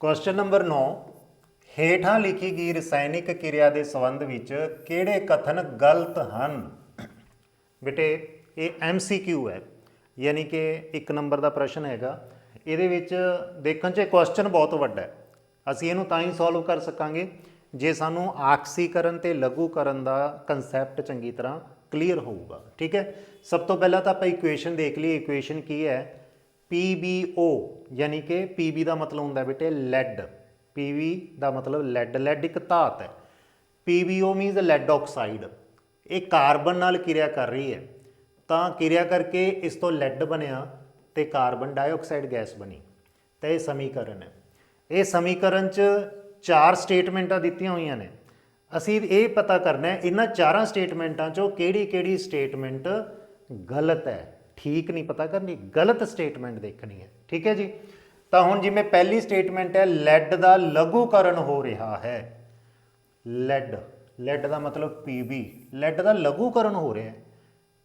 Question number 9 ਹੇਠਾਂ ਲਿਖੀ ਗਈ ਰਸਾਇਣਿਕ ਕਿਰਿਆ ਦੇ ਸੰਬੰਧ ਵਿੱਚ ਕਿਹੜੇ ਕਥਨ ਗਲਤ ਹਨ? ਬੇਟੇ, ਇਹ ਐਮਸੀਕਿਊ ਹੈ। ਯਾਨੀ ਕਿ ਇੱਕ ਨੰਬਰ ਦਾ ਪ੍ਰਸ਼ਨ ਹੈਗਾ। ਇਹਦੇ ਵਿੱਚ ਦੇਖਣ 'ਚ ਕੁਐਸਚਨ ਬਹੁਤ ਵੱਡਾ ਹੈ। ਅਸੀਂ ਇਹਨੂੰ ਤਾਂ ਹੀ ਸੋਲਵ ਕਰ ਸਕਾਂਗੇ ਜੇ ਸਾਨੂੰ ਆਕਸੀਕਰਨ ਤੇ ਲਘੂਕਰਨ ਦਾ ਕਨਸੈਪਟ ਚੰਗੀ ਤਰ੍ਹਾਂ ਕਲੀਅਰ ਹੋਊਗਾ। ਠੀਕ ਹੈ? ਸਭ ਤੋਂ ਪਹਿਲਾਂ ਤਾਂ ਆਪਾਂ ਇਕੁਏਸ਼ਨ ਦੇਖ ਲਈਏ। ਇਕੁਏਸ਼ਨ ਕੀ ਹੈ? PbO ਯਾਨੀ ਕਿ Pb ਦਾ ਮਤਲਬ ਹੁੰਦਾ ਹੈ ਬੇਟੇ ਲੈਡ Pb ਦਾ ਮਤਲਬ ਲੈਡ ਲੈਡ ਇੱਕ ਧਾਤ ਹੈ। PbO ਮੀਨਸ ਲੈਡ ਆਕਸਾਈਡ ਇਹ ਕਾਰਬਨ ਨਾਲ ਕਿਰਿਆ ਕਰ ਰਹੀ ਹੈ। ਤਾਂ ਕਿਰਿਆ ਕਰਕੇ ਇਸ ਤੋਂ ਲੈਡ ਬਣਿਆ ਤੇ ਕਾਰਬਨ ਡਾਈਆਕਸਾਈਡ ਗੈਸ ਬਣੀ। ਤਾਂ ਇਹ ਸਮੀਕਰਨ ਹੈ। ਇਹ ਸਮੀਕਰਨ 'ਚ ਚਾਰ ਸਟੇਟਮੈਂਟਾਂ ਦਿੱਤੀਆਂ ਹੋਈਆਂ ਨੇ। ਅਸੀਂ ਇਹ ਪਤਾ ਕਰਨਾ ਹੈ, ਇਹਨਾਂ ਚਾਰਾਂ ਸਟੇਟਮੈਂਟਾਂ 'ਚੋਂ ਕਿਹੜੀ ਕਿਹੜੀ ਸਟੇਟਮੈਂਟ ਗਲਤ ਹੈ? ਠੀਕ ਨਹੀਂ ਪਤਾ ਕਰਨੀ, ਗਲਤ ਸਟੇਟਮੈਂਟ ਦੇਖਣੀ ਹੈ। ਠੀਕ ਹੈ ਜੀ? ਤਾਂ ਹੁਣ ਜਿਵੇਂ ਪਹਿਲੀ ਸਟੇਟਮੈਂਟ ਹੈ ਲੈਡ ਦਾ ਲਘੂਕਰਨ ਹੋ ਰਿਹਾ ਹੈ। ਲੈਡ ਲੈਡ ਦਾ ਮਤਲਬ ਪੀਬੀ ਲੈਡ ਦਾ ਲਘੂਕਰਨ ਹੋ ਰਿਹਾ ਹੈ।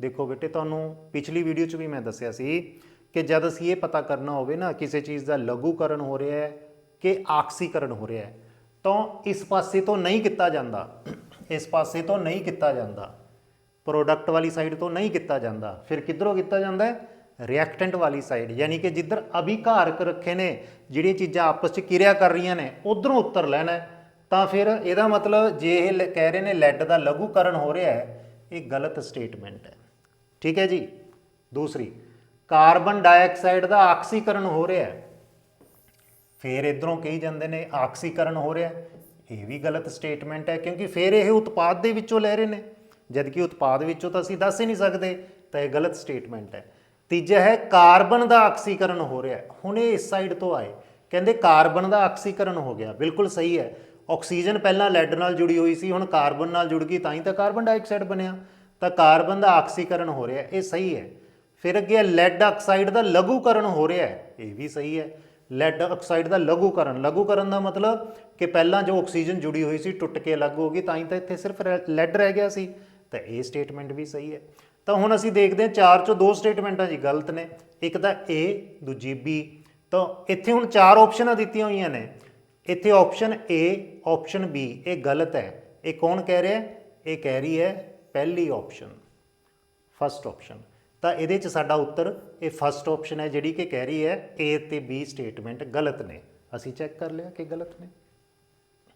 ਦੇਖੋ ਬੇਟੇ, ਤੁਹਾਨੂੰ ਪਿਛਲੀ ਵੀਡੀਓ 'ਚ ਵੀ ਮੈਂ ਦੱਸਿਆ ਸੀ ਕਿ ਜਦ ਅਸੀਂ ਇਹ ਪਤਾ ਕਰਨਾ ਹੋਵੇ ਨਾ, ਕਿਸੇ ਚੀਜ਼ ਦਾ ਲਘੂਕਰਨ ਹੋ ਰਿਹਾ ਹੈ ਕਿ ਆਕਸੀਕਰਨ ਹੋ ਰਿਹਾ ਹੈ, ਤਾਂ ਇਸ ਪਾਸੇ ਤੋਂ ਨਹੀਂ ਕੀਤਾ ਜਾਂਦਾ। ਇਸ ਪਾਸੇ ਤੋਂ ਨਹੀਂ ਕੀਤਾ ਜਾਂਦਾ। ਪ੍ਰੋਡਕਟ ਵਾਲੀ ਸਾਈਡ ਤੋਂ ਨਹੀਂ ਕੀਤਾ ਜਾਂਦਾ। ਫਿਰ ਕਿੱਧਰੋਂ ਕੀਤਾ ਜਾਂਦਾ ਹੈ? ਰਿਐਕਟੈਂਟ ਵਾਲੀ ਸਾਈਡ। ਯਾਨੀ ਕਿ ਜਿੱਧਰ ਅਭਿਕਾਰਕ ਰੱਖੇ ਨੇ, ਜਿਹੜੀਆਂ ਚੀਜ਼ਾਂ ਆਪਸ 'ਚ ਕਿਰਿਆ ਕਰ ਰਹੀਆਂ ਨੇ, ਉਧਰੋਂ ਉੱਤਰ ਲੈਣਾ ਤਾਂ ਫਿਰ ਇਹਦਾ ਮਤਲਬ ਜੇ ਇਹ ਲ- ਕਹਿ ਰਹੇ ਨੇ ਲੈਡ ਦਾ ਲਘੂਕਰਨ ਹੋ ਰਿਹਾ ਹੈ, ਇਹ ਗਲਤ ਸਟੇਟਮੈਂਟ ਹੈ। ਠੀਕ ਹੈ ਜੀ? ਦੂਸਰੀ, ਕਾਰਬਨ ਡਾਈਆਕਸਾਈਡ ਦਾ ਆਕਸੀਕਰਨ ਹੋ ਰਿਹਾ ਹੈ। ਫਿਰ ਇਧਰੋਂ ਕਹੀ ਜਾਂਦੇ ਨੇ ਆਕਸੀਕਰਨ ਹੋ ਰਿਹਾ ਇਹ ਵੀ ਗਲਤ ਸਟੇਟਮੈਂਟ ਹੈ, ਕਿਉਂਕਿ ਫਿਰ ਇਹ ਉਤਪਾਦ ਦੇ ਵਿੱਚੋਂ ਲੈ ਰਹੇ ਨੇ। ਜਦਕਿ ਉਤਪਾਦ ਵਿੱਚੋਂ ਤਾਂ ਅਸੀਂ ਦੱਸ ਹੀ ਨਹੀਂ ਸਕਦੇ, ਤਾਂ ਇਹ ਗਲਤ ਸਟੇਟਮੈਂਟ ਹੈ। ਤੀਜਾ ਹੈ, ਕਾਰਬਨ ਦਾ ਆਕਸੀਕਰਨ ਹੋ ਰਿਹਾ ਹੈ। ਹੁਣ ਇਹ ਇਸ ਸਾਈਡ ਤੋਂ ਆਏ। ਕਹਿੰਦੇ ਕਾਰਬਨ ਦਾ ਆਕਸੀਕਰਨ ਹੋ ਗਿਆ। ਬਿਲਕੁਲ ਸਹੀ ਹੈ। ਆਕਸੀਜਨ ਪਹਿਲਾਂ ਲੈਡ ਨਾਲ ਜੁੜੀ ਹੋਈ ਸੀ, ਹੁਣ ਕਾਰਬਨ ਨਾਲ ਜੁੜ ਗਈ, ਤਾਂ ਹੀ ਤਾਂ ਕਾਰਬਨ ਡਾਈਆਕਸਾਈਡ ਬਣਿਆ। ਤਾਂ ਕਾਰਬਨ ਦਾ ਆਕਸੀਕਰਨ ਹੋ ਰਿਹਾ, ਇਹ ਸਹੀ ਹੈ। ਫਿਰ ਅੱਗੇ ਲੈਡ ਆਕਸਾਈਡ ਦਾ ਲਘੂਕਰਨ ਹੋ ਰਿਹਾ ਹੈ। ਇਹ ਵੀ ਸਹੀ ਹੈ। ਲੈਡ ਆਕਸਾਈਡ ਦਾ ਲਘੂਕਰਨ। ਲਘੂਕਰਨ ਦਾ ਮਤਲਬ ਕਿ ਪਹਿਲਾਂ ਜੋ ਆਕਸੀਜਨ ਜੁੜੀ ਹੋਈ ਸੀ, ਟੁੱਟ ਕੇ ਅਲੱਗ ਹੋ ਗਈ, ਤਾਂ ਹੀ ਤਾਂ ਇੱਥੇ ਸਿਰਫ ਲੈਡ ਰਹਿ ਗਿਆ ਸੀ। ਤਾਂ ਇਹ ਸਟੇਟਮੈਂਟ ਵੀ ਸਹੀ ਹੈ। ਤਾਂ ਹੁਣ ਅਸੀਂ ਦੇਖਦੇ ਹਾਂ ਚਾਰ ਚੋਂ ਦੋ ਸਟੇਟਮੈਂਟਾਂ ਜੀ, ਗਲਤ ਨੇ। ਇੱਕ ਤਾਂ A, ਦੂਜੀ B ਤਾਂ ਇੱਥੇ ਹੁਣ ਚਾਰ ਆਪਸ਼ਨਾਂ ਦਿੱਤੀਆਂ ਹੋਈਆਂ ਨੇ। ਇੱਥੇ ਆਪਸ਼ਨ A ਆਪਸ਼ਨ B, ਇਹ ਗਲਤ ਹੈ। ਇਹ ਕੌਣ ਕਹਿ ਰਿਹਾ? ਇਹ ਕਹਿ ਰਹੀ ਹੈ ਪਹਿਲੀ ਆਪਸ਼ਨ ਫਸਟ ਆਪਸ਼ਨ ਤਾਂ ਇਹਦੇ ਚ ਸਾਡਾ ਉੱਤਰ, ਇਹ ਫਸਟ ਆਪਸ਼ਨ ਹੈ ਜਿਹੜੀ ਕਿ ਕਹਿ ਰਹੀ ਹੈ A ਤੇ B ਸਟੇਟਮੈਂਟ ਗਲਤ ਨੇ। ਅਸੀਂ ਚੈੱਕ ਕਰ ਲਿਆ ਕਿ ਗਲਤ ਨੇ।